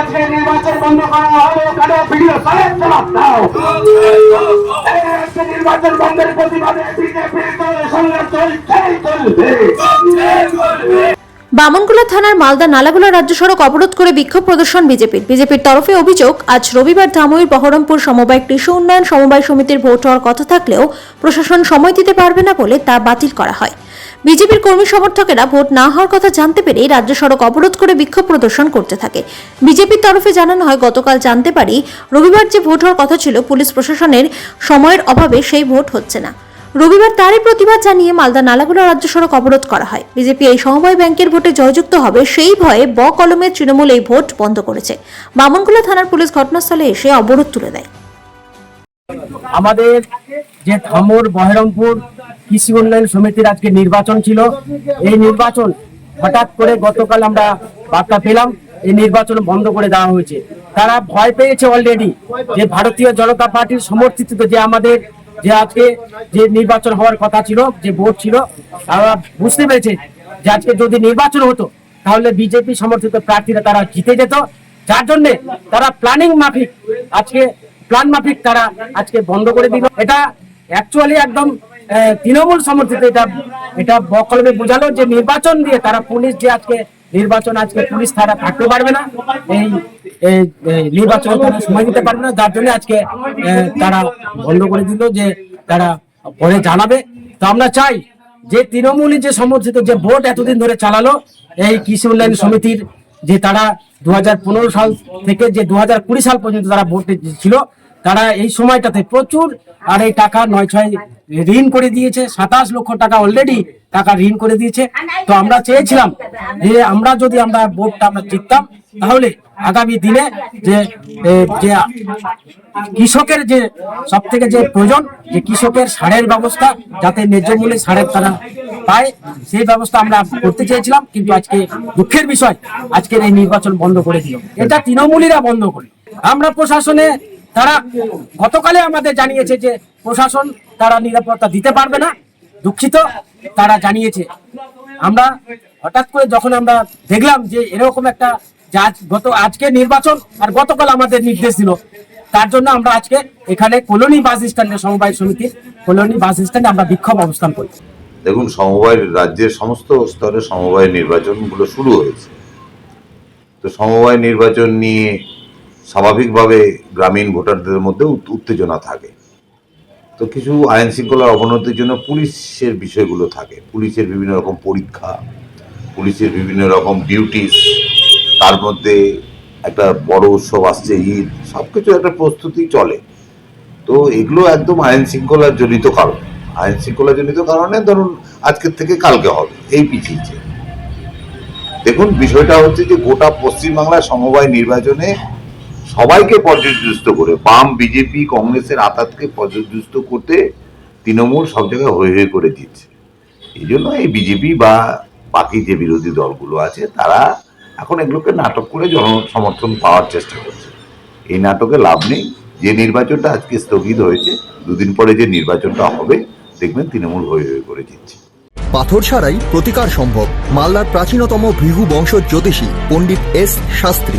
আজকে নির্বাচন বন্ধ করা হলো, কেন ভিডিও জবাব দাও। নির্বাচন বন্ধের প্রতিবাদে চলছেই চলবে। বামনগোলা থানার মালদা নালাগোলা রাজ্য সড়ক অবরোধ করে বিক্ষোভ প্রদর্শন বিজেপির। বিজেপির তরফে অভিযোগ, আজ রবিবার ধামইর বহরমপুর সমবায় কৃষি উন্নয়ন সমবায় সমিতির ভোট হওয়ার কথা থাকলেও প্রশাসন সময় দিতে পারবে না বলে তা বাতিল করা হয়। বিজেপির কর্মী সমর্থকেরা ভোট না হওয়ার কথা জানতে পেরে রাজ্য সড়ক অবরোধ করে বিক্ষোভ প্রদর্শন করতে থাকে। বিজেপির তরফে জানানো হয়, গতকাল জানতে পারি রবিবার যে ভোট হওয়ার কথা ছিল, পুলিশ প্রশাসনের সময়ের অভাবে সেই ভোট হচ্ছে না। রবিবার তারই প্রতিবাদ জানিয়ে মালদা নালাগুলো রাজ্য সড়ক অবরোধ করা হয়। বিজেপি এই সমবায় ব্যাংকের ভোটে জয়যুক্ত হবে সেই ভয়ে ব কলমে তৃণমূল এই ভোট বন্ধ করেছে। বামনগোলা থানার পুলিশ ঘটনাস্থলে এসে অবরোধ তুলে দেয়। আমাদের যে ধামর বহরমপুর কৃষি উন্নয়ন সমিতির আজকে নির্বাচন ছিল। এই নির্বাচন হঠাৎ করে গতকাল আমরা বার্তা পেলাম, এই নির্বাচন বন্ধ করে দেওয়া হয়েছে। তারা ভয় পেয়েছে অলরেডি যে ভারতীয় জনতা পার্টির সমর্থিত যে আমাদের যে আজকে যে নির্বাচন হওয়ার কথা ছিল, যে ভোট ছিল, তারা বুঝতে পেরেছে যে আজকে যদি নির্বাচন হতো, তাহলে বিজেপি সমর্থিত প্রার্থীরা তারা জিতে যেত। যার জন্য তারা প্ল্যানিং মাফিক, আজকে প্ল্যান মাফিক তারা আজকে বন্ধ করে দিল। এটা অ্যাকচুয়ালি একদম তৃণমূল সমর্থিত এটা এটা বকলমে বোঝালো যে নির্বাচন দিয়ে তারা পুলিশ যে আজকে নির্বাচন, আজকে পুলিশ তারা থাকতে পারবে না, এই এই তারা সময় দিতে পারবে না, যার জন্য আজকে তারা বন্ধ করে দিল যে তারা পরে জানাবে। তো আমরা চাই যে তৃণমূলী যে সমর্থিত, যে ভোট এতদিন ধরে চালালো, এই কৃষি উন্নয়ন সমিতির যে তারা দু হাজার পনেরো সাল থেকে যে দু হাজার কুড়ি সাল পর্যন্ত তারা ভোট ছিল তারা এই সময়টাতে প্রচুর, আর এই টাকা নয় ছয় ঋণ করে দিয়েছে, সাতাশ লক্ষ টাকা অলরেডি টাকা ঋণ করে দিয়েছে। তো আমরা চেয়েছিলাম যে আমরা যদি আমরা বোর্ডটা আমরা জিততাম, তাহলে আগামী দিনে যে যে কৃষকের যে সব থেকে যে প্রয়োজন, যে কৃষকের সারের ব্যবস্থা, যাতে ন্যায্য মূল্যে সারের তারা পায়, সেই ব্যবস্থা আমরা করতে চেয়েছিলাম। কিন্তু আজকে দুঃখের বিষয়, আজকের এই নির্বাচন বন্ধ করে দিল। এটা তৃণমূলীরা বন্ধ করে আমরা প্রশাসনে তারা গতকালে আমাদের জানিয়েছে যে প্রশাসন তারা নিরাপত্তা দিতে পারবে না, দুঃখিত, তারা জানিয়েছে। আমরা হঠাৎ করে যখন আমরা দেখলাম যে এরকম একটা আজ গত, আজকে নির্বাচন আর গতকাল আমাদের নির্দেশ দিল, তার জন্য আমরা আজকে এখানে কলোনি বাস স্ট্যান্ডে সমবায় সমিতি, কলোনি বাস স্ট্যান্ডে আমরা বিক্ষোভ অবস্থান করি। দেখুন, সমবায় রাজ্যের সমস্ত স্তরে সমবায় নির্বাচনগুলো শুরু হয়েছে। তো সমবায় নির্বাচন নিয়ে স্বাভাবিকভাবে গ্রামীণ ভোটারদের মধ্যে উত্তেজনা থাকে। তো কিছু আইন শৃঙ্খলার অবনতির জন্য পুলিশের বিষয়গুলো থাকে। পুলিশের বিভিন্ন রকম পরীক্ষা, পুলিশের বিভিন্ন রকম ডিউটিস তার মধ্যে একটা বড় উৎসব আসছে ঈদ সব কিছু একটা প্রস্তুতি চলে। তো এগুলো একদম আইন শৃঙ্খলা জনিত কারণ। আইন শৃঙ্খলা জনিত কারণে ধরুন আজকের থেকে কালকে হবে, এই পিছিয়েছে। দেখুন, বিষয়টা হচ্ছে যে গোটা পশ্চিমবাংলার সমবায় নির্বাচনে সবাইকে পর্যদুস্ত করে, বাম বিজেপি, কংগ্রেসের আতাতকে পর্যদুস্ত করতে তৃণমূল সব জায়গায় হয়ে হয়ে করে দিচ্ছে। এই জন্য এই বিজেপি বা বাকি যে বিরোধী দলগুলো আছে, তারা এখন এগুলোকে নাটক করে জন সমর্থন পাওয়ার চেষ্টা করছে। এই নাটকে লাভ নেই। যে নির্বাচনটা আজকে স্থগিত হয়েছে, দুদিন পরে যে নির্বাচনটা হবে, দেখবেন তৃণমূল হয়ে হয়ে করে দিচ্ছে। পাথর ছাড়াই প্রতিকার সম্ভব। মালদার প্রাচীনতম ভৃহু বংশ জ্যোতিষী পণ্ডিত এস শাস্ত্রী।